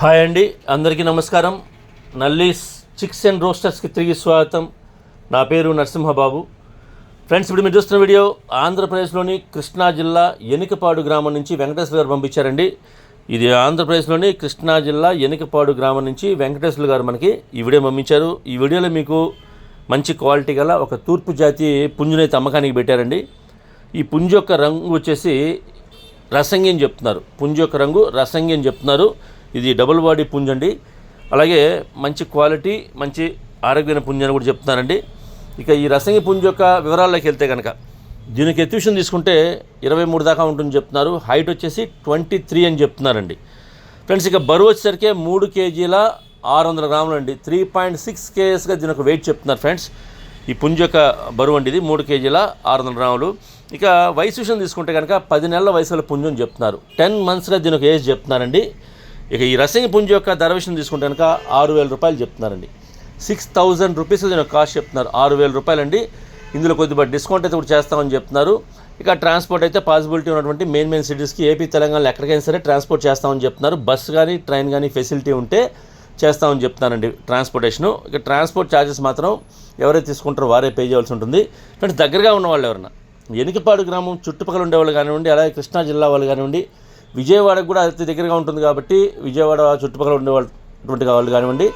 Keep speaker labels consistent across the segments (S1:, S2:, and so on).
S1: Hi అండి అందరికీ నమస్కారం. నల్లీస్ చిక్స్ అండ్ రోస్టర్స్కి తిరిగి స్వాగతం. నా పేరు నరసింహబాబు. ఫ్రెండ్స్ ఇప్పుడు మీరు చూస్తున్న వీడియో ఆంధ్రప్రదేశ్లోని కృష్ణా జిల్లా ఎనికపాడు గ్రామం నుంచి వెంకటేశ్వర గారు పంపించారండి. ఇది ఆంధ్రప్రదేశ్లోని కృష్ణా జిల్లా ఎనికపాడు గ్రామం నుంచి వెంకటేశ్వర గారు మనకి ఈ వీడియో పంపించారు. ఈ వీడియోలో మీకు మంచి క్వాలిటీ గల ఒక తూర్పు జాతి పుంజునైతే అమ్మకానికి పెట్టారండి. ఈ పుంజు యొక్క రంగు వచ్చేసి రసంగి అని చెప్తున్నారు. పుంజు యొక్క రంగు రసంగి అని చెప్తున్నారు. ఇది డబుల్ బాడీ పుంజు అండి. అలాగే మంచి క్వాలిటీ మంచి ఆరోగ్యమైన పుంజు అని కూడా చెప్తున్నారండి. ఇక ఈ రసంగి పుంజు యొక్క వివరాల్లోకి వెళ్తే కనుక దీనికి ఎత్యూషన్ తీసుకుంటే ఇరవై మూడు దాకా ఉంటుందని చెప్తున్నారు. హైట్ వచ్చేసి ట్వంటీ త్రీ అని చెప్తున్నారండి. ఫ్రెండ్స్ ఇక బరువు వచ్చేసరికి మూడు కేజీల ఆరు వందల గ్రాములు అండి. త్రీ పాయింట్ సిక్స్ కేఎస్గా దీని ఒక వెయిట్ చెప్తున్నారు ఫ్రెండ్స్. ఈ పుంజు యొక్క బరువు అండి ఇది మూడు కేజీల ఆరు వందల గ్రాములు. ఇక వయసు విషయం తీసుకుంటే కనుక పది నెలల వయసులో పుంజం చెప్తున్నారు. టెన్ మంత్స్గా దీని ఒక ఏజ్ చెప్తున్నారండి. ఇక ఈ రసంగి పుంజ యొక్క ధర విషయం తీసుకుంటే కనుక ఆరు వేల రూపాయలు చెప్తున్నారండి. సిక్స్ థౌజండ్ రూపీస్ దీని ఒక కాస్ట్ చెప్తున్నారు. ఆరు వేల రూపాయలండి. ఇందులో కొద్దిగా డిస్కౌంట్ అయితే కూడా చేస్తామని చెప్తున్నారు. ఇక ట్రాన్స్పోర్ట్ అయితే పాసిబిలిటీ ఉన్నటువంటి మెయిన్ మెయిన్ సిటీస్కి ఏపీ తెలంగాణలో ఎక్కడికైనా సరే ట్రాన్స్పోర్ట్ చేస్తామని చెప్తున్నారు. బస్సు కానీ ట్రైన్ కానీ ఫెసిలిటీ ఉంటే చేస్తామని చెప్తున్నారండి ట్రాన్స్పోర్టేషను. ఇక ట్రాన్స్పోర్ట్ ఛార్జెస్ మాత్రం ఎవరైతే తీసుకుంటారో వారే పే చేయాల్సి ఉంటుంది. అంటే దగ్గరగా ఉన్న వాళ్ళు ఎవరన్నా ఎనికిపాడు గ్రామం చుట్టుపక్కల ఉండేవాళ్ళు కానివ్వండి అలాగే కృష్ణా జిల్లా వాళ్ళు కానివ్వండి విజయవాడకు కూడా అతి దగ్గరగా ఉంటుంది కాబట్టి విజయవాడ చుట్టుపక్కల ఉండేవాళ్ళు వాళ్ళు కానివ్వండి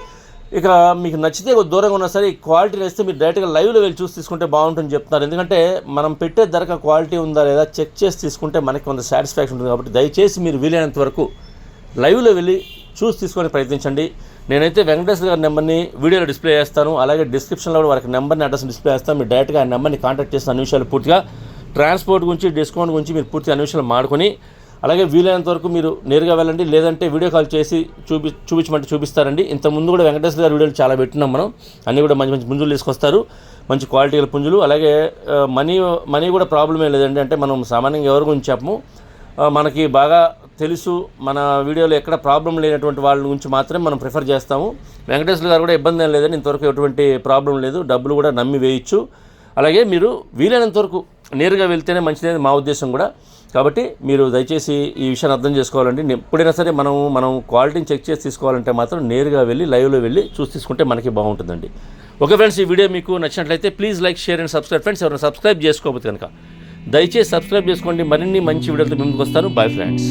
S1: ఇక మీకు నచ్చితే దూరంగా ఉన్నా సరే ఈ క్వాలిటీ నచ్చితే మీరు డైరెక్ట్గా లైవ్లో వెళ్ళి చూసి తీసుకుంటే బాగుంటుంది చెప్తున్నారు. ఎందుకంటే మనం పెట్టే ధరకు క్వాలిటీ ఉందా లేదా చెక్ చేసి తీసుకుంటే మనకి కొంత సాటిస్ఫాక్షన్ ఉంటుంది కాబట్టి దయచేసి మీరు వీలైనంత వరకు లైవ్లో వెళ్ళి చూసి తీసుకొని ప్రయత్నించండి. నేనైతే వెంకటేశ్వర గారి నెంబర్ని వీడియోలో డిస్ప్లే చేస్తాను. అలాగే డిస్క్రిప్షన్లో కూడా వారికి నెంబర్ని అడ్రస్ డిస్ప్లే చేస్తాను. మీరు డైరెక్ట్గా ఆ నెంబర్ని కాంటాక్ట్ చేసిన అన్ని విషయాలు పూర్తిగా ట్రాన్స్పోర్ట్ గురించి డిస్కౌంట్ గురించి మీరు పూర్తి అన్ని విషయాలు మాడుకొని అలాగే వీలైనంత వరకు మీరు నేరుగా వెళ్ళండి. లేదంటే వీడియో కాల్ చేసి చూపి చూపించమంటే చూపిస్తారండి. ఇంతకుముందు ముందు కూడా వెంకటేశ్వర గారి వీడియోలు చాలా పెట్టినాం మనం. అన్నీ కూడా మంచి మంచి పుంజులు తీసుకొస్తారు. మంచి క్వాలిటీ గల పుంజులు. అలాగే మనీ మనీ కూడా ప్రాబ్లం ఏం లేదండి. అంటే మనం సామాన్యంగా ఎవరి గురించి చెప్పము. మనకి బాగా తెలుసు మన వీడియోలో ఎక్కడ ప్రాబ్లం లేనటువంటి వాళ్ళ గురించి మాత్రమే మనం ప్రిఫర్ చేస్తాము. వెంకటేశ్వర గారు కూడా ఇబ్బంది ఏం లేదని ఇంతవరకు ఎటువంటి ప్రాబ్లం లేదు. డబ్బులు కూడా నమ్మి వేయచ్చు. అలాగే మీరు వీలైనంత వరకు నేరుగా వెళ్తేనే మంచిది మా ఉద్దేశం కూడా. కాబట్టి మీరు దయచేసి ఈ విషయాన్ని అర్థం చేసుకోవాలండి. ఎప్పుడైనా సరే మనం మనం క్వాలిటీని చెక్ చేసి తీసుకోవాలంటే మాత్రం నేరుగా వెళ్ళి లైవ్లో వెళ్ళి చూసి తీసుకుంటే మనకి బాగుంటుందండి. ఓకే ఫ్రెండ్స్ ఈ వీడియో మీకు నచ్చినట్లయితే please like share and subscribe. Friends ఎవరైనా సబ్స్క్రైబ్ చేసుకోకపోతే కనుక దయచేసి సబ్స్క్రైబ్ చేసుకోండి. మరిన్ని మంచి వీడియోలతో ముందుకు వస్తాను. Bye friends.